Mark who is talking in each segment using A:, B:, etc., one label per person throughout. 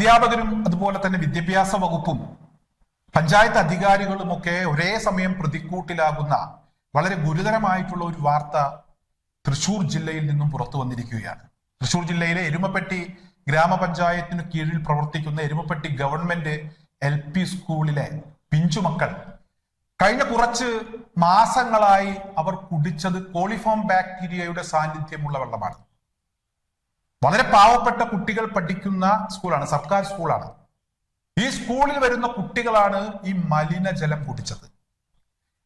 A: അധ്യാപകരും അതുപോലെ തന്നെ വിദ്യാഭ്യാസ വകുപ്പും പഞ്ചായത്ത് അധികാരികളും ഒക്കെ ഒരേ സമയം പ്രതിക്കൂട്ടിലാകുന്ന വളരെ ഗുരുതരമായിട്ടുള്ള ഒരു വാർത്ത തൃശൂർ ജില്ലയിൽ നിന്നും പുറത്തു വന്നിരിക്കുകയാണ്. തൃശൂർ ജില്ലയിലെ എരുമപ്പെട്ടി ഗ്രാമപഞ്ചായത്തിനു കീഴിൽ പ്രവർത്തിക്കുന്ന എരുമപ്പെട്ടി ഗവൺമെന്റ് എൽ പി സ്കൂളിലെ പിഞ്ചുമക്കൾ കഴിഞ്ഞ കുറച്ച് മാസങ്ങളായി അവർ കുടിച്ചത് കോളിഫോം ബാക്ടീരിയയുടെ സാന്നിധ്യമുള്ള വെള്ളമാണ്. വളരെ പാവപ്പെട്ട കുട്ടികൾ പഠിക്കുന്ന സ്കൂളാണ് സർക്കാർ സ്കൂളാണ്. ഈ സ്കൂളിൽ വരുന്ന കുട്ടികളാണ് ഈ മലിനജലം കുടിച്ചത്.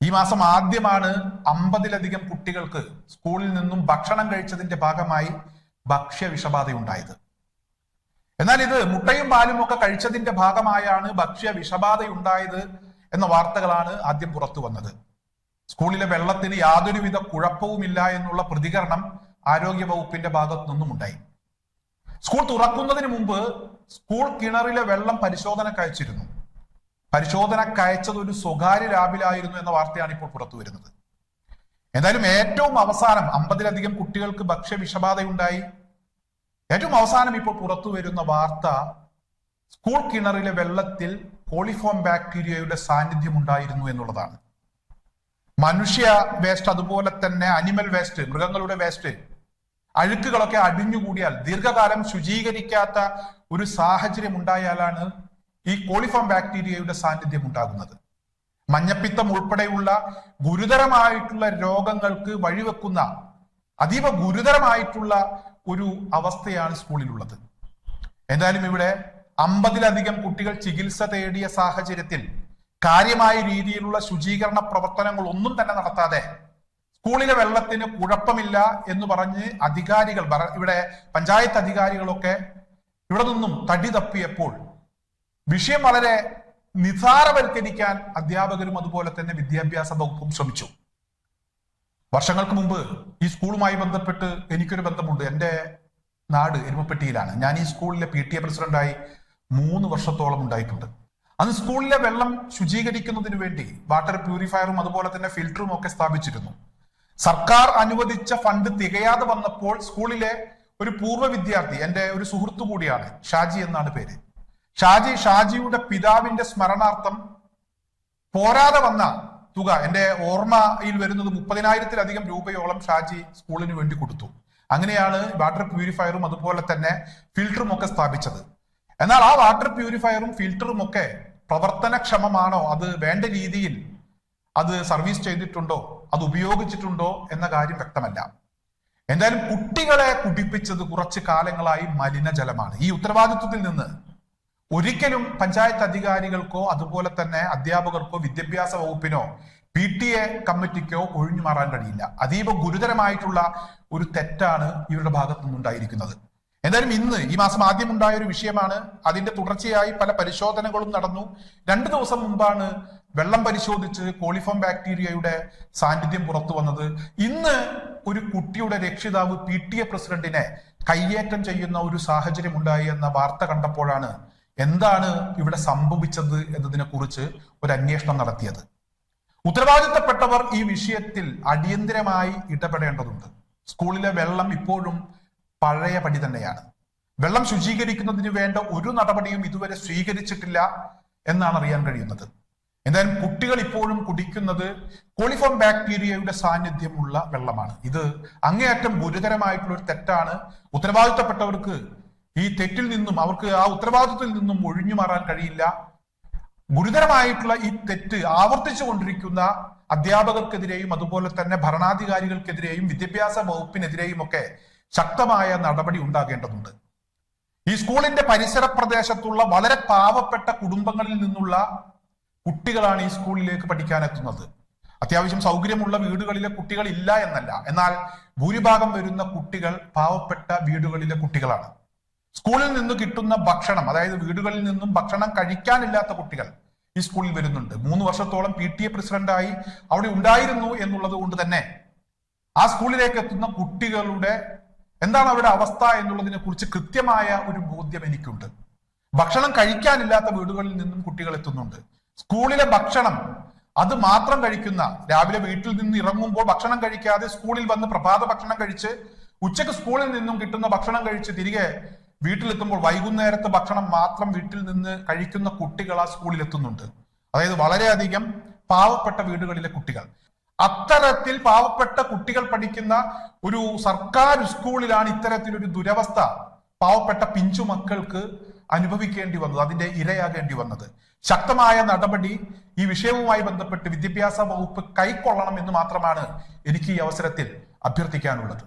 A: ഈ മാസം ആദ്യമാണ് അമ്പതിലധികം കുട്ടികൾക്ക് സ്കൂളിൽ നിന്നും ഭക്ഷണം കഴിച്ചതിന്റെ ഭാഗമായി ഭക്ഷ്യ വിഷബാധയുണ്ടായത് എന്നാൽ ഇത് മുട്ടയും പാലും ഒക്കെ കഴിച്ചതിന്റെ ഭാഗമായാണ് ഭക്ഷ്യ വിഷബാധയുണ്ടായത് എന്ന വാർത്തകളാണ് ആദ്യം പുറത്തു വന്നത്. സ്കൂളിലെ വെള്ളത്തിന് യാതൊരുവിധ കുഴപ്പവുമില്ല എന്നുള്ള പ്രതികരണം ആരോഗ്യ വകുപ്പിന്റെ ഭാഗത്തു നിന്നും ഉണ്ടായി സ്കൂൾ തുറക്കുന്നതിന് മുമ്പ് സ്കൂൾ കിണറിലെ വെള്ളം പരിശോധനക്ക് അയച്ചിരുന്നു. പരിശോധനക്ക് അയച്ചത് ഒരു സ്വകാര്യ ലാബിലായിരുന്നു എന്ന വാർത്തയാണ് ഇപ്പോൾ പുറത്തു വരുന്നത്. എന്തായാലും ഏറ്റവും അവസാനം അമ്പതിലധികം കുട്ടികൾക്ക് ഭക്ഷ്യ വിഷബാധയുണ്ടായി ഏറ്റവും അവസാനം ഇപ്പോൾ പുറത്തു വരുന്ന വാർത്ത സ്കൂൾ കിണറിലെ വെള്ളത്തിൽ കോളിഫോം ബാക്ടീരിയയുടെ സാന്നിധ്യം ഉണ്ടായിരുന്നു എന്നുള്ളതാണ്. മനുഷ്യ വേസ്റ്റ് അതുപോലെ തന്നെ അനിമൽ വേസ്റ്റ് മൃഗങ്ങളുടെ വേസ്റ്റ് അഴുക്കുകളൊക്കെ അടിഞ്ഞുകൂടിയാൽ ദീർഘകാലം ശുചീകരിക്കാത്ത ഒരു സാഹചര്യം ഉണ്ടായാലാണ് ഈ കോളിഫോം ബാക്ടീരിയയുടെ സാന്നിധ്യം ഉണ്ടാകുന്നത് മഞ്ഞപ്പിത്തം ഉൾപ്പെടെയുള്ള ഗുരുതരമായിട്ടുള്ള രോഗങ്ങൾക്ക് വഴിവെക്കുന്ന അതീവ ഗുരുതരമായിട്ടുള്ള ഒരു അവസ്ഥയാണ് സ്കൂളിലുള്ളത്. എന്തായാലും ഇവിടെ അമ്പതിലധികം കുട്ടികൾ ചികിത്സ തേടിയ സാഹചര്യത്തിൽ കാര്യമായ രീതിയിലുള്ള ശുചീകരണ പ്രവർത്തനങ്ങൾ ഒന്നും തന്നെ നടത്താതെ സ്കൂളിലെ വെള്ളത്തിന് കുഴപ്പമില്ല എന്ന് പറഞ്ഞ് അധികാരികൾ ഇവിടെ പഞ്ചായത്ത് അധികാരികളൊക്കെ ഇവിടെ നിന്നും തടി തപ്പിയപ്പോൾ വിഷയം വളരെ നിസാരവൽക്കരിക്കാൻ അധ്യാപകരും അതുപോലെ തന്നെ വിദ്യാഭ്യാസ വകുപ്പും ശ്രമിച്ചു. വർഷങ്ങൾക്ക് മുമ്പ് ഈ സ്കൂളുമായി ബന്ധപ്പെട്ട് എനിക്കൊരു ബന്ധമുണ്ട്. എന്റെ നാട് എരുമപ്പെട്ടിയിലാണ്. ഞാൻ ഈ സ്കൂളിലെ പി ടി എ പ്രസിഡന്റായി മൂന്ന് വർഷത്തോളം ഉണ്ടായിട്ടുണ്ട്. അന്ന് സ്കൂളിലെ വെള്ളം ശുചീകരിക്കുന്നതിന് വേണ്ടി വാട്ടർ പ്യൂരിഫയറും അതുപോലെ തന്നെ ഫിൽറ്ററും ഒക്കെ സ്ഥാപിച്ചിരുന്നു. സർക്കാർ അനുവദിച്ച ഫണ്ട് തികയാതെ വന്നപ്പോൾ സ്കൂളിലെ ഒരു പൂർവ വിദ്യാർത്ഥി എന്റെ ഒരു സുഹൃത്തു കൂടിയാണ് ഷാജി എന്നാണ് പേര്. ഷാജി ഷാജിയുടെ പിതാവിന്റെ സ്മരണാർത്ഥം പോരാതെ വന്ന തുക എന്റെ ഓർമ്മയിൽ വരുന്നത് മുപ്പതിനായിരത്തിലധികം രൂപയോളം ഷാജി സ്കൂളിന് വേണ്ടി കൊടുത്തു. അങ്ങനെയാണ് വാട്ടർ പ്യൂരിഫയറും അതുപോലെ തന്നെ ഫിൽട്ടറും ഒക്കെ സ്ഥാപിച്ചത്. എന്നാൽ ആ വാട്ടർ പ്യൂരിഫയറും ഫിൽട്ടറും ഒക്കെ പ്രവർത്തനക്ഷമമാണോ? അത് വേണ്ട രീതിയിൽ അത് സർവീസ് ചെയ്തിട്ടുണ്ടോ? അത് ഉപയോഗിച്ചിട്ടുണ്ടോ എന്ന കാര്യം വ്യക്തമല്ല. എന്തായാലും കുട്ടികളെ കുടിപ്പിച്ചത് കുറച്ച് കാലങ്ങളായി മലിനജലമാണ്. ഈ ഉത്തരവാദിത്വത്തിൽ നിന്ന് ഒരിക്കലും പഞ്ചായത്ത് അധികാരികൾക്കോ അതുപോലെ തന്നെ അധ്യാപകർക്കോ വിദ്യാഭ്യാസ വകുപ്പിനോ പി ടി എ കമ്മിറ്റിക്കോ ഒഴിഞ്ഞു മാറാൻ കഴിയില്ല. അതീവ ഗുരുതരമായിട്ടുള്ള ഒരു തെറ്റാണ് ഇവരുടെ ഭാഗത്തു നിന്നുണ്ടായിരിക്കുന്നത്. എന്തായാലും ഇന്ന് ഈ മാസം ആദ്യം ഉണ്ടായ ഒരു വിഷയമാണ്. അതിന്റെ തുടർച്ചയായി പല പരിശോധനകളും നടന്നു. രണ്ടു ദിവസം മുമ്പാണ് വെള്ളം പരിശോധിച്ച് കോളിഫോം ബാക്ടീരിയയുടെ സാന്നിധ്യം പുറത്തു വന്നത് ഇന്ന് ഒരു കുട്ടിയുടെ രക്ഷിതാവ് പി ടി എ പ്രസിഡന്റിനെ കയ്യേറ്റം ചെയ്യുന്ന ഒരു സാഹചര്യം ഉണ്ടായി എന്ന വാർത്ത കണ്ടപ്പോഴാണ് എന്താണ് ഇവിടെ സംഭവിച്ചത് എന്നതിനെ കുറിച്ച് ഒരു അന്വേഷണം നടത്തിയത്. ഉത്തരവാദിത്തപ്പെട്ടവർ ഈ വിഷയത്തിൽ അടിയന്തിരമായി ഇടപെടേണ്ടതുണ്ട്. സ്കൂളിലെ വെള്ളം ഇപ്പോഴും പഴയ പടി തന്നെയാണ്. വെള്ളം ശുചീകരിക്കുന്നതിന് വേണ്ട ഒരു നടപടിയും ഇതുവരെ സ്വീകരിച്ചിട്ടില്ല എന്നാണ് അറിയാൻ കഴിയുന്നത്. എന്തായാലും കുട്ടികൾ ഇപ്പോഴും കുടിക്കുന്നത് കോളിഫോം ബാക്ടീരിയയുടെ സാന്നിധ്യമുള്ള വെള്ളമാണ്. ഇത് അങ്ങേയറ്റം ഗുരുതരമായിട്ടുള്ള ഒരു തെറ്റാണ്. ഉത്തരവാദിത്തപ്പെട്ടവർക്ക് ഈ തെറ്റിൽ നിന്നും അവർക്ക് ആ ഉത്തരവാദിത്വത്തിൽ നിന്നും ഒഴിഞ്ഞു മാറാൻ കഴിയില്ല. ഗുരുതരമായിട്ടുള്ള ഈ തെറ്റ് ആവർത്തിച്ചു കൊണ്ടിരിക്കുന്ന അധ്യാപകർക്കെതിരെയും അതുപോലെ തന്നെ ഭരണാധികാരികൾക്കെതിരെയും വിദ്യാഭ്യാസ വകുപ്പിനെതിരെയും ഒക്കെ ശക്തമായ നടപടി ഉണ്ടാകേണ്ടതുണ്ട്. ഈ സ്കൂളിന്റെ പരിസര പ്രദേശത്തുള്ള വളരെ പാവപ്പെട്ട കുടുംബങ്ങളിൽ നിന്നുള്ള കുട്ടികളാണ് ഈ സ്കൂളിലേക്ക് പഠിക്കാനെത്തുന്നത്. അത്യാവശ്യം സൗകര്യമുള്ള വീടുകളിലെ കുട്ടികൾ ഇല്ല എന്നല്ല. എന്നാൽ ഭൂരിഭാഗം വരുന്ന കുട്ടികൾ പാവപ്പെട്ട വീടുകളിലെ കുട്ടികളാണ്. സ്കൂളിൽ നിന്ന് കിട്ടുന്ന ഭക്ഷണം അതായത് വീടുകളിൽ നിന്നും ഭക്ഷണം കഴിക്കാനില്ലാത്ത കുട്ടികൾ ഈ സ്കൂളിൽ വരുന്നുണ്ട്. മൂന്ന് വർഷത്തോളം പി ടി എ പ്രസിഡന്റായി അവിടെ ഉണ്ടായിരുന്നു എന്നുള്ളത് കൊണ്ട് തന്നെ ആ സ്കൂളിലേക്ക് എത്തുന്ന കുട്ടികളുടെ എന്താണ് അവരുടെ അവസ്ഥ എന്നുള്ളതിനെ കുറിച്ച് കൃത്യമായ ഒരു ബോധ്യം എനിക്കുണ്ട്. ഭക്ഷണം കഴിക്കാനില്ലാത്ത വീടുകളിൽ നിന്നും കുട്ടികൾ എത്തുന്നുണ്ട്. സ്കൂളിലെ ഭക്ഷണം അത് മാത്രം കഴിക്കുന്ന രാവിലെ വീട്ടിൽ നിന്ന് ഇറങ്ങുമ്പോൾ ഭക്ഷണം കഴിക്കാതെ സ്കൂളിൽ വന്ന് പ്രഭാത ഭക്ഷണം കഴിച്ച് ഉച്ചയ്ക്ക് സ്കൂളിൽ നിന്നും കിട്ടുന്ന ഭക്ഷണം കഴിച്ച് തിരികെ വീട്ടിലെത്തുമ്പോൾ വൈകുന്നേരത്തെ ഭക്ഷണം മാത്രം വീട്ടിൽ നിന്ന് കഴിക്കുന്ന കുട്ടികൾ ആ സ്കൂളിൽ എത്തുന്നുണ്ട് അതായത് വളരെയധികം പാവപ്പെട്ട വീടുകളിലെ കുട്ടികൾ. അത്തരത്തിൽ പാവപ്പെട്ട കുട്ടികൾ പഠിക്കുന്ന ഒരു സർക്കാർ സ്കൂളിലാണ് ഇത്തരത്തിലൊരു ദുരവസ്ഥ പാവപ്പെട്ട പിഞ്ചു മക്കൾക്ക് അനുഭവിക്കേണ്ടി വന്നത് അതിന്റെ ഇരയാകേണ്ടി വന്നത്. ശക്തമായ നടപടി ഈ വിഷയവുമായി ബന്ധപ്പെട്ട് വിദ്യാഭ്യാസ വകുപ്പ് കൈക്കൊള്ളണം എന്ന് മാത്രമാണ് എനിക്ക് ഈ അവസരത്തിൽ അഭ്യർത്ഥിക്കാനുള്ളത്.